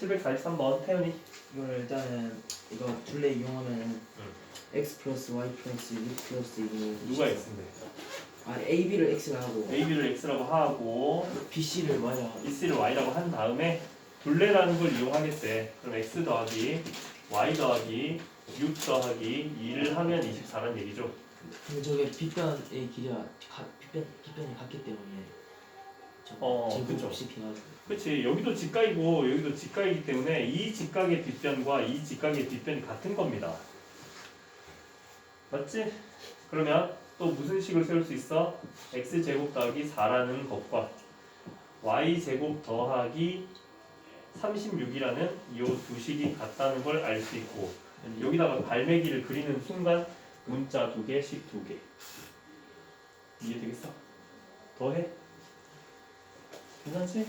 743번 태연이 이거를 일단은 이거 둘레 이용하면 x 플러스 y 플러스 6 플러스 2로 누가 x인데? 아 a, b를 x라 하고. A, b를 x라고 하고 b, c를 y라. 하고 b, c를 y라고 한 다음에 둘레라는 걸 이용하겠대. 그럼 x 더하기 y 더하기 6 더하기 2를 하면 24란 얘기죠. 근데 저게 빗변의 길이가 가, 빗변, 빗변이 같기 때문에 저 어, 제곱 그쵸. 없이 비가지고 그렇지 여기도 직각이고 여기도 직각이기 때문에 이 직각의 뒷변과 이 직각의 뒷변이 같은 겁니다 맞지? 그러면 또 무슨 식을 세울 수 있어? x제곱 더하기 4라는 것과 y제곱 더하기 36이라는 이 두 식이 같다는 걸 알 수 있고 여기다가 갈매기를 그리는 순간 문자 두 개, 식 두 개. 이해되겠어? 더해? 没关系。